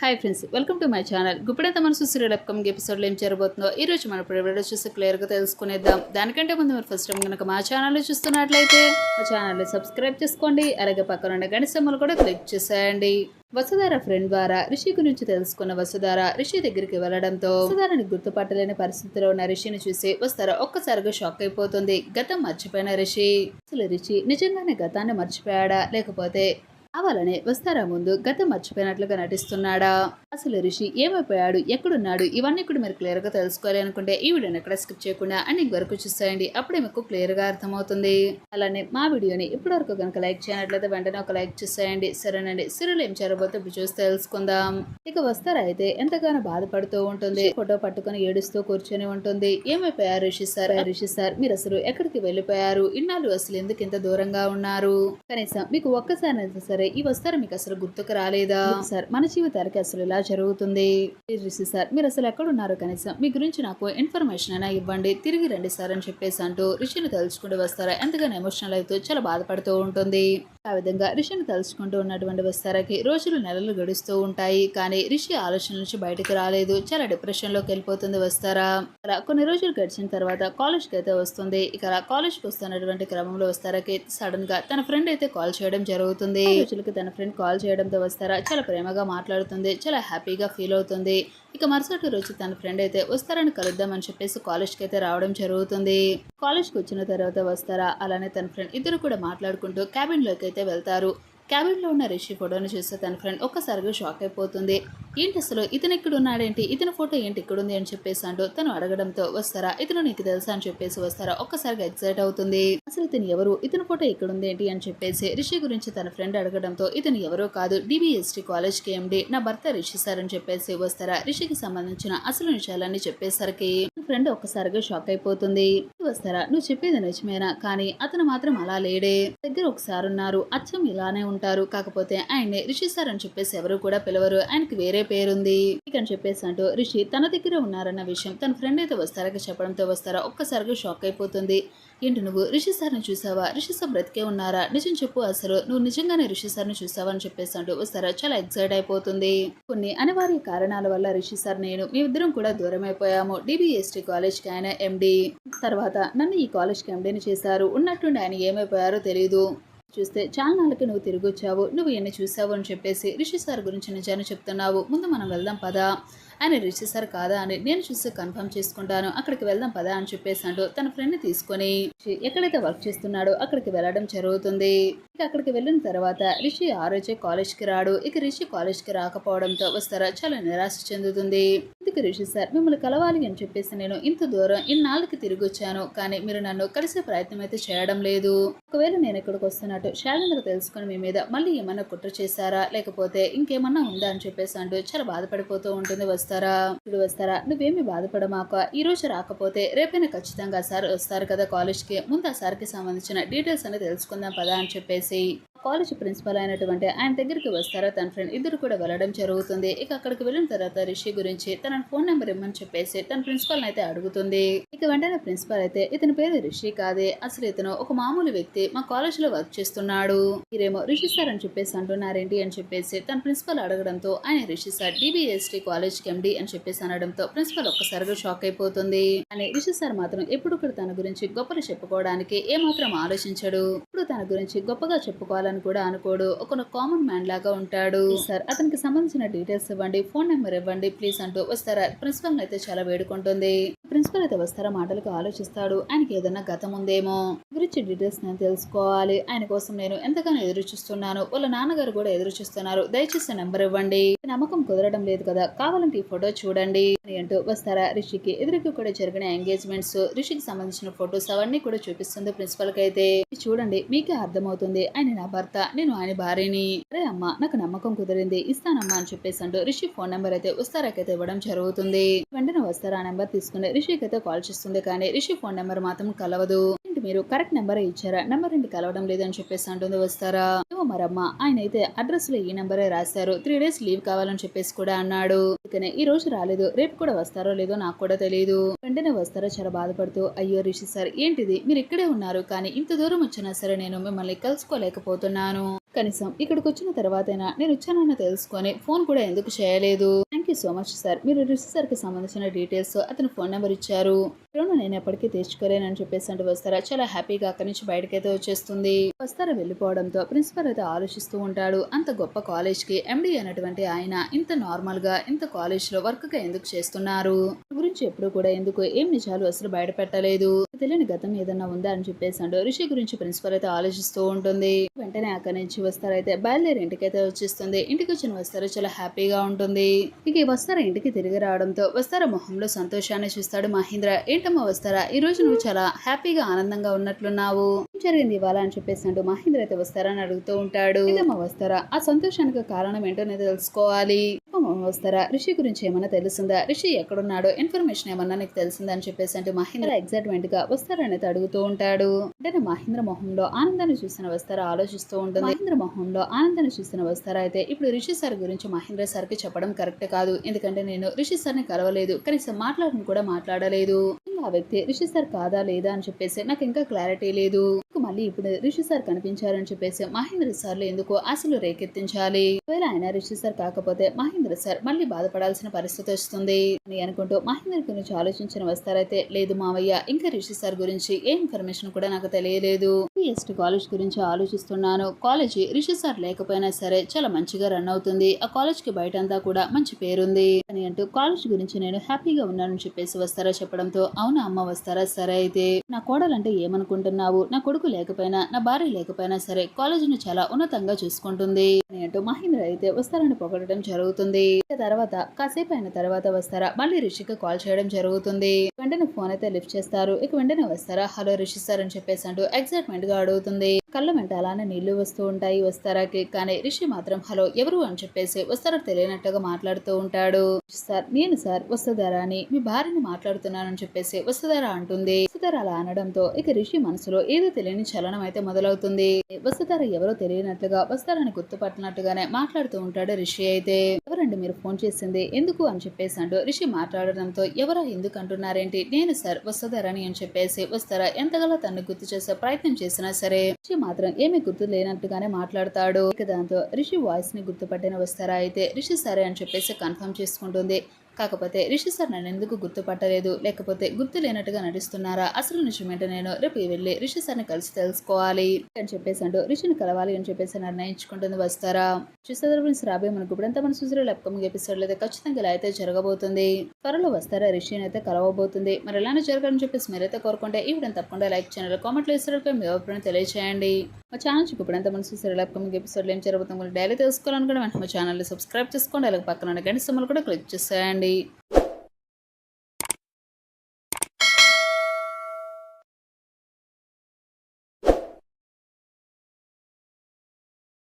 Hi friends welcome to my channel Guppedantha Manasu serial upcoming ఎపిసోడ్లో ఏం జరగబోతుందో ఈ రోజు మనం ఇప్పుడు వీడియో చూసి క్లియర్గా తెలుసుకునేద్దాం. దానికంటే ముందు మీరు ఫస్ట్ టైం కనుక మా ఛానల్ చూస్తున్నట్లయితే మా ఛానల్ని సబ్స్క్రైబ్ చేసుకోండి. అలాగే పక్కన ఉన్న గణిత సమ్మలు కూడా క్లిక్ చేసేయండి. వసుధార ఫ్రెండ్ ద్వారా రిషి గురించి తెలుసుకున్న వసుధార రిషి దగ్గరికి వెళ్ళడంతో వసుధారని గుర్తుపట్టలేని పరిస్థితిలో ఉన్న రిషిని చూసి వసుధార ఒక్కసారిగా షాక్ అయిపోతుంది. గతం మర్చిపోయిన రిషి. అసలు రిషి నిజంగానే గతాన్ని మర్చిపోయాడా? లేకపోతే అవలనే వస్తారా ముందు గతం మర్చిపోయినట్లుగా నటిస్తున్నాడా? అసలు రిషి ఏమైపోయాడు? ఎక్కడున్నాడు? ఇవన్నీ కూడా మీరు క్లియర్గా తెలుసుకోవాలి అనుకుంటే ఈ వీడియోని ఎక్కడ స్కిప్ చేయకుండా అన్ని వరకు చూసేయండి. అప్పుడే మీకు క్లియర్గా అర్థమవుతుంది. అలానే మా వీడియోని ఇప్పటివరకు కనుక లైక్ చేయనట్లయితే వెంటనే ఒక లైక్ చేసేయండి. సరేనండి. సిరులు ఏం చేరబోతే ఇప్పుడు చూసి తెలుసుకుందాం. ఇక వస్తారా అయితే ఎంతగానో బాధపడుతూ ఉంటుంది. ఫోటో పట్టుకొని ఏడుస్తూ కూర్చొని ఉంటుంది. ఏమైపోయారు రిషి సార్? రిషి సార్ మీరు అసలు ఎక్కడికి వెళ్ళిపోయారు? ఇన్నాళ్ళు అసలు ఎందుకు ఇంత దూరంగా ఉన్నారు? కనీసం మీకు ఒక్కసారి సరే ఈ వస్తారు మీకు అసలు గుర్తుకు రాలేదా? సార్ మన జీవితానికి అసలు ఇలా జరుగుతుంది? రిషి సార్ మీరు అసలు ఎక్కడ ఉన్నారు కనీసం మీ గురించి నాకు ఇన్ఫర్మేషన్ అయినా ఇవ్వండి. తిరిగి రండి సార్ అని చెప్పేసి అంటూ రిషిని తలుచుకుంటూ వస్తారా? ఎంతగానో ఎమోషనల్ అవుతూ చాలా బాధపడుతూ ఉంటుంది. ఆ విధంగా రిషిని తలుచుకుంటూ ఉన్నటువంటి వస్తారాకి రోజులు నెలలు గడుస్తూ ఉంటాయి. కానీ రిషి ఆలోచన నుంచి బయటకు రాలేదు. చాలా డిప్రెషన్లోకి వెళ్ళిపోతుంది వస్తారా? అలా కొన్ని రోజులు గడిచిన తర్వాత కాలేజ్కి అయితే వస్తుంది. ఇక అలా కాలేజ్కి వస్తున్నటువంటి క్రమంలో వస్తారాకి సడన్గా తన ఫ్రెండ్ అయితే కాల్ చేయడం జరుగుతుంది. రోజులకి తన ఫ్రెండ్ కాల్ చేయడంతో వస్తారా? చాలా ప్రేమగా మాట్లాడుతుంది. చాలా హ్యాపీగా ఫీల్ అవుతుంది. ఇక మరుసటి రోజు తన ఫ్రెండ్ అయితే వస్తారని కలుద్దామని చెప్పేసి కాలేజ్కి అయితే రావడం జరుగుతుంది. కాలేజ్కి వచ్చిన తర్వాత వస్తారా? అలానే తన ఫ్రెండ్ ఇద్దరు కూడా మాట్లాడుకుంటూ క్యాబిన్లోకి అయితే వెళ్తారు. క్యాబిన్లో ఉన్న రిషి ఫోటోని చూస్తే తన ఫ్రెండ్ ఒక్కసారిగా షాక్ అయిపోతుంది. ఏంటి అసలు? ఇతను ఎక్కడున్నాడేంటి? ఇతని ఫోటో ఏంటి? ఇక్కడుంది అని చెప్పేసి అంటూ తను అడగడంతో వస్తారా? ఇతను నీకు తెలుసా? అని చెప్పేసి వస్తారా? ఒక్కసారిగా ఎక్సైట్ అవుతుంది. అసలు ఇతను ఎవరు? ఇతని ఫోటో ఇక్కడ ఏంటి అని చెప్పేసి రిషి గురించి తన ఫ్రెండ్ అడగడంతో ఇతను ఎవరో కాదు డిబిఎస్టీ కాలేజ్ కేఎండి నా భర్త రిషి సార్ అని చెప్పేసి వస్తారా? రిషికి సంబంధించిన అసలు విషయాలన్నీ చెప్పేసరికి ఫ్రెండ్ ఒక్కసారిగా షాక్ అయిపోతుంది. వస్తారా? నువ్వు చెప్పేది నిజమేనా? కానీ అతను మాత్రం అలా లేడే. దగ్గర ఒకసారి ఉన్నారు. అచ్చం ఇలానే ఉంటారు. కాకపోతే ఆయన్ని రిషి సార్ అని చెప్పేసి ఎవరు కూడా పిలవరు. ఆయనకి వేరే పేరుంది. అని చెప్పేసి అంటూ రిషి తన దగ్గర ఉన్నారన్న విషయం తన ఫ్రెండ్ అయితే వస్తారకి చెప్పడంతో వస్తారా? ఒక్కసారిగా షాక్ అయిపోతుంది. ఏంటి నువ్వు? రిషి సార్ని చూసావా? రిషి సార్ బ్రతికే ఉన్నారా? నిజం చెప్పు అసలు. నువ్వు నిజంగానే రిషి సార్ని చూసావా? అని చెప్పేసి అంటూ వస్తారా? చాలా ఎక్సైట్ అయిపోతుంది. కొన్ని అనివార్య కారణాల వల్ల రిషి సార్ నేను మేమిద్దరం కూడా దూరం అయిపోయాము డిబిఎస్టీ కాలేజ్కి ఆయన ఎండి తర్వాత నన్ను ఈ కాలేజ్కి ఎండీని చేశారు. ఉన్నట్టుండి ఆయన ఏమైపోయారో తెలియదు చూస్తే చాలా నాళ్ళకి నువ్వు తిరిగి వచ్చావు నువ్వు ఎన్ని చూసావు అని చెప్పేసి రిషి సార్ గురించి నిజాన్ని చెప్తున్నావు. ముందు మనం వెళ్దాం పదా. ఆయన రిషి సార్ కాదా అని నేను చూసి కన్ఫర్మ్ చేసుకుంటాను. అక్కడికి వెళ్దాం పదా అని చెప్పేసి తన ఫ్రెండ్ని తీసుకొని ఎక్కడైతే వర్క్ చేస్తున్నాడో అక్కడికి వెళ్ళడం జరుగుతుంది. ఇక అక్కడికి వెళ్ళిన తర్వాత రిషి ఆ రోజే కాలేజ్కి రాడు. ఇక రిషి కాలేజ్కి రాకపోవడంతో వస్తారా? చాలా నిరాశ చెందుతుంది. ఇందుకు రిషి సార్ మిమ్మల్ని కలవాలి అని చెప్పేసి నేను ఇంత దూరం ఇన్నాళ్ళకి తిరిగి వచ్చాను. కానీ మీరు నన్ను కలిసే ప్రయత్నం అయితే చేయడం లేదు. ఒకవేళ నేను ఇక్కడికి వస్తున్నట్టు శాలిందరు తెలుసుకుని మీ మీద మళ్ళీ ఏమన్నా కుట్ర చేశారా? లేకపోతే ఇంకేమన్నా ఉందా? అని చెప్పేసి అంటూ చాలా బాధపడిపోతూ ఉంటుంది వస్తారా? ఇప్పుడు వస్తారా? నువ్వేమి బాధపడమాక ఈ రోజు రాకపోతే రేపైనా ఖచ్చితంగా సార్ వస్తారు కదా కాలేజ్కి. ముందు ఆ సార్కి సంబంధించిన డీటెయిల్స్ అనేది తెలుసుకుందాం పదా అని చెప్పేసి. కాలేజ్ ప్రిన్సిపల్ అయినటువంటి ఆయన దగ్గరికి వస్తారా? తన ఫ్రెండ్ ఇద్దరు కూడా వెళ్ళడం జరుగుతుంది. ఇక అక్కడికి వెళ్ళిన తర్వాత రిషి గురించి తన ఫోన్ నెంబర్ ఇమ్మని చెప్పేసి తన ప్రిన్సిపల్ అయితే అడుగుతుంది. ఇక వెంటనే ప్రిన్సిపల్ అయితే ఇతని పేరు రిషి కాదే. అసలు ఇతను ఒక మామూలు వ్యక్తి. మా కాలేజ్లో వర్క్ చేస్తున్నాడు. మీరేమో రిషి సార్ అని చెప్పేసి అంటున్నారేంటి? అని చెప్పేసి తన ప్రిన్సిపల్ అడగడంతో ఆయన రిషి సార్ డిబిఎస్టీ కాలేజ్కి ఎండి అని చెప్పేసి అనడంతో ప్రిన్సిపల్ ఒక్కసారిగా షాక్ అయిపోతుంది. అని రిషి సార్ మాత్రం ఎప్పుడు కూడా తన గురించి గొప్పలు చెప్పుకోవడానికి ఏమాత్రం ఆలోచించడు. ఇప్పుడు తన గురించి గొప్పగా చెప్పుకోవాలని కూడా అనుకోడు. ఒక కామన్ మ్యాన్ లాగా ఉంటాడు. సార్ అతనికి సంబంధించిన డీటెయిల్స్ ఇవ్వండి ఫోన్ నెంబర్ ఇవ్వండి ప్లీజ్ అంటూ వస్తారా? ప్రిన్సిపల్ అయితే చాలా వేడుకుంటుంది. ప్రిన్సిపల్ అయితే వస్తారా మాటలకు ఆలోచిస్తాడు. ఆయనకి ఏదైనా గతం ఉందేమో? గురించి డీటెయిల్స్ నేను తెలుసుకోవాలి. ఆయన కోసం నేను ఎంతగానో ఎదురు చూస్తున్నాను. వాళ్ళ నాన్నగారు కూడా ఎదురు చూస్తున్నారు. దయచేసి నెంబర్ ఇవ్వండి. నమ్మకం కుదరడం లేదు కదా. కావాలంటే ఈ ఫోటో చూడండి అని అంటూ వస్తారా? రిషికి ఎదురుకి కూడా జరిగిన ఎంగేజ్మెంట్స్ రిషికి సంబంధించిన ఫొటోస్ అవన్నీ కూడా చూపిస్తుంది ప్రిన్సిపల్కి అయితే. చూడండి మీకే అర్థమవుతుంది. ఆయన నా భర్త నేను ఆయన భార్యని. అరే అమ్మా నాకు నమ్మకం కుదిరింది. ఇస్తానమ్మా అని చెప్పేసి అంటూ రిషి ఫోన్ నెంబర్ అయితే వస్తారాకైతే ఇవ్వడం జరుగుతుంది. వెంటనే వస్తారా నెంబర్ తీసుకుని రిషికి అయితే కాల్ చేస్తుంది కానీ రిషి ఫోన్ నెంబర్ మాత్రం కలవదు. మీరు కరెక్ట్ నెంబర్ ఇచ్చారా? నెంబర్ రెండు కలవడం లేదని చెప్పేసి అంటుంది వస్తారా? ఏమో మరమ్మ ఆయన అయితే అడ్రస్లో ఈ నెంబరే రాశారు త్రీ డేస్ లీవ్ కావాలని చెప్పేసి కూడా అన్నాడు. అందుకనే ఈ రోజు రాలేదు. రేపు కూడా వస్తారో లేదో నాకు కూడా తెలియదు వెంటనే వస్తారో? చాలా బాధపడుతూ అయ్యో రిషి సార్ ఏంటిది? మీరు ఇక్కడే ఉన్నారు కానీ ఇంత దూరం వచ్చినా సరే నేను మిమ్మల్ని కలుసుకోలేకపోతున్నాను. కనీసం ఇక్కడికి వచ్చిన తర్వాతైనా నేను వచ్చానన్న తెలుసుకొని ఫోన్ కూడా ఎందుకు చేయలేదు? Thank you so much sir మీరు రిషి సార్కి సంబంధించిన డీటెయిల్స్ అతను ఫోన్ నెంబర్ ఇచ్చారు. నేను ఎప్పటికీ తీర్చుకోలేనని చెప్పేసి అంటే వస్తారా? చాలా హ్యాపీగా అక్కడి నుంచి బయటకైతే వచ్చేస్తుంది. వస్తారా వెళ్ళిపోవడంతో ప్రిన్సిపల్ అయితే ఆలోచిస్తూ ఉంటాడు. అంత గొప్ప కాలేజ్కి ఎండి అయినటువంటి ఆయన ఇంత నార్మల్గా ఇంత కాలేజ్లో వర్క్గా ఎందుకు చేస్తున్నారు? గురించి ఎప్పుడు కూడా ఎందుకు ఏం నిజాలు అసలు బయట పెట్టలేదు తెలియని గతం ఏదన్నా ఉందా అని చెప్పేసాడు రిషి గురించి ప్రిన్సిపల్ అయితే ఆలోచిస్తూ ఉంటుంది. వెంటనే అక్కడి నుంచి వస్తారైతే బయలుదేరి ఇంటికైతే వచ్చేస్తుంది. ఇంటికి వచ్చిన వస్తారు. చాలా హ్యాపీగా ఉంటుంది. ఇక వస్తారా ఇంటికి తిరిగి రావడంతో వస్తారా మొహంలో సంతోషాన్ని చూస్తాడు మహేంద్ర. ఏంటమ్మా వస్తారా? ఈ రోజు నువ్వు చాలా హ్యాపీగా ఆనందంగా ఉన్నట్లున్నావు. ఏం జరిగింది ఇవాళ అని చెప్పేసి మహేంద్ర అయితే వస్తారా అని అడుగుతూ ఉంటాడు. ఇదమ్మా వస్తారా? ఆ సంతోషానికి కారణం ఏంటో నేను తెలుసుకోవాలి. వస్తారా? రిషి గురించి ఏమైనా తెలుసుందా? రిషి ఎక్కడున్నాడో? ఇన్ఫర్మేషన్ ఏమన్నా నీకు తెలిసిందా అని చెప్పేసి అంటే మహేంద్ర ఎగ్జైట్మెంట్గా వస్తారనేది అడుగుతూ ఉంటాడు. అంటే మహేంద్ర మొహంలో ఆనందాన్ని చూసిన వస్తారా ఆలోచిస్తూ ఉంటుంది. మహేంద్ర మొహంలో ఆనందాన్ని చూసిన వస్తారా అయితే ఇప్పుడు రిషి సార్ గురించి మహేంద్ర సార్కి చెప్పడం కరెక్ట్ కాదు. ఎందుకంటే నేను రిషి సార్ని కలవలేదు. కనీసం మాట్లాడను కూడా మాట్లాడలేదు. ఇంకా ఆ వ్యక్తి రిషి సార్ కాదా లేదా అని చెప్పేసి నాకు ఇంకా క్లారిటీ లేదు. మళ్ళీ ఇప్పుడు రిషి సార్ కనిపించారని చెప్పేసి మహేంద్ర సార్లు ఎందుకు అసలు రేకెత్తించాలి? ఒకవేళ ఆయన రిషి సార్ కాకపోతే మహేంద్ర సార్ మళ్ళీ బాధపడాల్సిన పరిస్థితి వస్తుంది అని అనుకుంటూ మహేంద్ర గురించి ఆలోచించిన వస్తారైతే లేదు మావయ్య ఇంకా రిషి సార్ గురించి ఏ ఇన్ఫర్మేషన్ కూడా నాకు తెలియలేదు. ఎస్ట్ కాలేజ్ గురించి ఆలోచిస్తున్నాను. కాలేజీ రిషి సార్ లేకపోయినా సరే చాలా మంచిగా రన్ అవుతుంది. ఆ కాలేజ్కి బయట అంతా కూడా మంచి పేరుంది అని అంటూ కాలేజ్ గురించి నేను హ్యాపీగా ఉన్నానని చెప్పేసి వస్తారా చెప్పడంతో అవునా అమ్మ వస్తారా సరే అయితే. నా కోడలంటే ఏమనుకుంటున్నావు? నా కొడుకు లేకపోయినా నా భార్య లేకపోయినా సరే కాలేజీని చాలా ఉన్నతంగా చూసుకుంటుంది. అని అంటూ మహేంద్ర అయితే వస్తారని పొగడటం జరుగుతుంది. తర్వాత కాసేపు అయిన తర్వాత వస్తారా? మళ్ళీ రిషికి కాల్ చేయడం జరుగుతుంది. వెంటనే ఫోన్ అయితే లిఫ్ట్ చేస్తారు. ఇక వెంటనే వస్తారా? హలో రిషి సార్ అని చెప్పేసి అంటూ ఎక్సైట్మెంట్గా అడుగుతుంది. కళ్ళ వెంట అలానే నీళ్ళు వస్తూ ఉంటాయి. వస్తారాకి కానీ రిషి మాత్రం హలో ఎవరు అని చెప్పేసి వస్తారా తెలియనట్టుగా మాట్లాడుతూ ఉంటాడు. సార్ నేను సార్ వస్తుందారా అని మీ భార్యని మాట్లాడుతున్నానని చెప్పేసి వస్తుందారా అంటుంది. వస్తుందారా అలా అనడంతో ఇక రిషి మనసులో ఏదో తెలియని చలనం అయితే మొదలవుతుంది. వస్తుందారా ఎవరో తెలియనట్లుగా వస్తారని గుర్తుపట్టినట్టుగానే మాట్లాడుతూ ఉంటాడు రిషి అయితే. ఎవరండి మీరు ఫోన్ చేసింది? ఎందుకు? అని చెప్పేసి అంటూ రిషి మాట్లాడడంతో ఎవరో ఎందుకు అంటున్నారేంటి? నేను సార్ వస్తుందారని అని చెప్పేసి వస్తారా ఎంతగా తను గుర్తు చేసే ప్రయత్నం చేసినా సరే రిషి మాత్రం ఏమీ గుర్తు లేనట్టుగానే మాట్లాడతాడు. ఇక దాంతో రిషి వాయిస్ని గుర్తుపట్టిన వస్తారా అయితే రిషి సరే అని చెప్పేసి కన్ఫర్మ్ చేసుకుంటుంది. కాకపోతే రిషి సార్ నన్ను ఎందుకు గుర్తుపట్టలేదు? లేకపోతే గుర్తు లేనట్టుగా నటిస్తున్నారా? అసలు నిజమేంటో నేను రేపు వెళ్ళి రిషి సార్ని కలిసి తెలుసుకోవాలి అని చెప్పేసి అంటూ రిషిని కలవాలి అని చెప్పేసి నిర్ణయించుకుంటుంది వస్తారా? చూసేదారు ఫ్రెండ్స్ రాబోయే మనకు ఇప్పుడు మన చూసిన అప్కమింగ్ ఎపిసోడ్ అయితే ఖచ్చితంగా ఇలా అయితే జరగబోతుంది. త్వరలో వస్తారా? రిషిని అయితే కలవబోతుంది. మరి ఎలానే జరగాలని చెప్పేసి మీరైతే కోరుకుంటే ఈ వీడియో తప్పకుండా లైక్ ఛానల్ కామెంట్లు ఇస్తారపై మీ అభిప్రాయం తెలియజేయండి మా ఛానల్ ఇప్పుడంతా మన చూసారు అప్కమింగ్ ఎపిసోడ్లో ఏం జరుగుతుందో డైలీ తెలుసుకోవాలనుకుంటే మా ఛానల్ని సబ్స్క్రైబ్ చేసుకోండి అలాగే పక్కన ఉన్న గంట సమ్మలు కూడా క్లిక్ చేసేయండి. everybody.